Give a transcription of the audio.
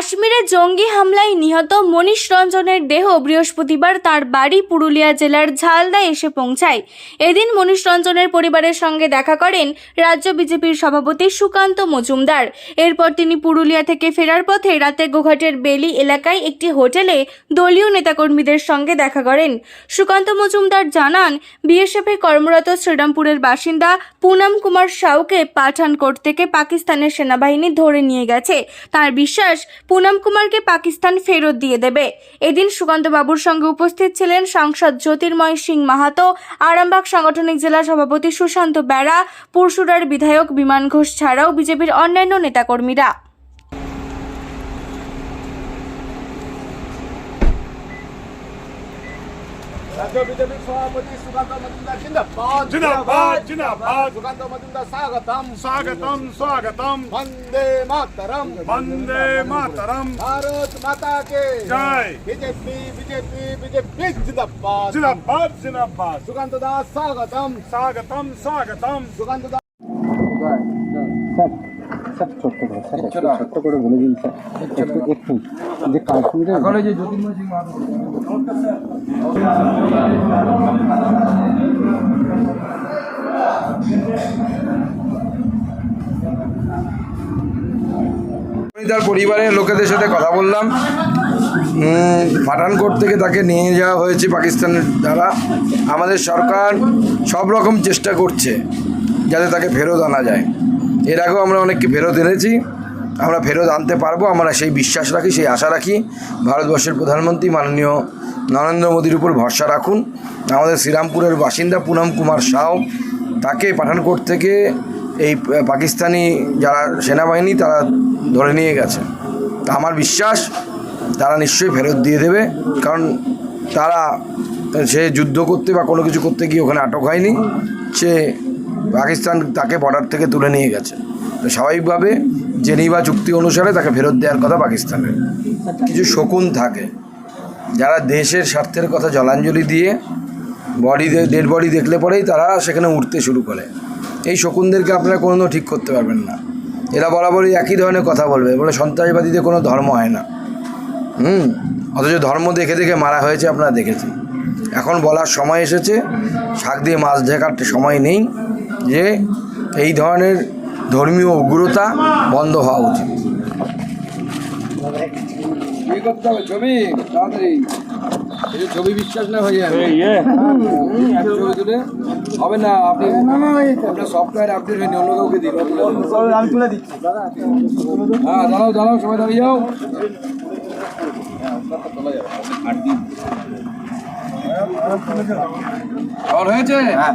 কাশ্মীরে জঙ্গি হামলায় নিহত মনীষ রঞ্জনের দেহ বৃহস্পতিবার তার বাড়ি পুরুলিয়া জেলার ঝালদায় এসে পৌঁছায়। এদিন মনীষ রঞ্জনের পরিবারের সঙ্গে দেখা করেন রাজ্য বিজেপির সভাপতি সুকান্ত মজুমদার। এরপর তিনি পুরুলিয়া থেকে ফেরার পথে রাতে গোঘাটের বেলি এলাকায় একটি হোটেলে দলীয় নেতাকর্মীদের সঙ্গে দেখা করেন। সুকান্ত মজুমদার জানান বিএসএফে কর্মরত শ্রীরামপুরের বাসিন্দা পুনম কুমার সাউকে পাঠানকোট থেকে পাকিস্তানের সেনাবাহিনী ধরে নিয়ে গেছে। তার বিশ্বাস পুনম কুমারকে পাকিস্তান ফেরত দিয়ে দেবে। এদিন সুকান্ত বাবুর সঙ্গে উপস্থিত ছিলেন সাংসদ জ্যোতির্ময় সিং মাহাতো, আরামবাগ সাংগঠনিক জেলা সভাপতি সুশান্ত বেড়া, পুরসুরার বিধায়ক বিমান ঘোষ ছাড়াও বিজেপির অন্যান্য নেতাকর্মীরা। রাজ্য বিজেপি সভাপতি সুকান্ত মজুমদার জিন্দাবাদ। জিন্দাবাদ, জিন্দাবাদ। সুকান্ত মজুমদার স্বাগতম। স্বাগতম স্বাগতম। বন্দে মাতরম। বন্দে মাতরম। ভারত মাতা কে জয়। বিজেপি বিজেপি বিজেপি জিন্দাবাদ। জিন্দাবাদ জিন্দাবাদ। সুকান্ত দাস স্বাগতম। স্বাগতম স্বাগতম। সুকান্ত দাস স্যার স্যার ছোট্ট করে স্যার একটু ছোট্ট করে বলে দিন স্যার। একটু একটু। যে কাশ্মীরে যে জ্যোতির্ময় সিং আমি তার পরিবারের লোকেদের সাথে কথা বললাম। পাঠানকোট থেকে তাকে নিয়ে যাওয়া হয়েছে পাকিস্তানের দ্বারা। আমাদের সরকার সব রকম চেষ্টা করছে যাতে তাকে ফেরত আনা যায়। এর আগেও আমরা অনেককে ফেরত এনেছি। আমরা ফেরত আনতে পারব, আমরা সেই বিশ্বাস রাখি, সেই আশা রাখি। ভারতবর্ষের প্রধানমন্ত্রী মাননীয় নরেন্দ্র মোদীর উপর ভরসা রাখুন। আমাদের শ্রীরামপুরের বাসিন্দা পুনম কুমার সাউ তাকে পাঠানকোট থেকে এই পাকিস্তানি যারা সেনাবাহিনী, তারা ধরে নিয়ে গেছে। তা আমার বিশ্বাস, তারা নিশ্চয়ই ফেরত দিয়ে দেবে, কারণ তারা, সে যুদ্ধ করতে বা কোনো কিছু করতে গিয়ে ওখানে আটক হয়নি। সে পাকিস্তান তাকে বর্ডার থেকে তুলে নিয়ে গেছে। তো স্বাভাবিকভাবে জেনিবা চুক্তি অনুসারে তাকে ফেরত দেওয়ার কথা পাকিস্তানের। কিছু শকুন থাকে, যারা দেশের স্বার্থের কথা জলাঞ্জলি দিয়ে বডি ডেড বডি দেখলে পরেই তারা সেখানে উঠতে শুরু করে। এই শকুনদেরকে আপনারা কোনো ঠিক করতে পারবেন না। এরা বরাবরই একই ধরনের কথা বলবে, বলে সন্ত্রাসবাদীদের কোনো ধর্ম হয় না। হুম, অথচ ধর্ম দেখে দেখে মারা হয়েছে আপনারা দেখেছেন। এখন বলার সময় এসেছে, শাক দিয়ে মাছ ঢেকার সময় নেই। যে এই ধরনের ধর্মীয় উগ্রতা বন্ধ হওয়া উচিত। হবে ছবি তাড়াতাড়ি। এই ছবি বিশ্বাস না হয়ে যাবে ছবি তুলে। হবে না আপনি আপনার সফটওয়্যার আপডেট হয়নি অন্য কাউকে দিন আমি তুলে দিচ্ছি। হ্যাঁ দাঁড়াও দাঁড়াও সবাই দাঁড়িয়ে যাও। আর হয়েছে? হ্যাঁ।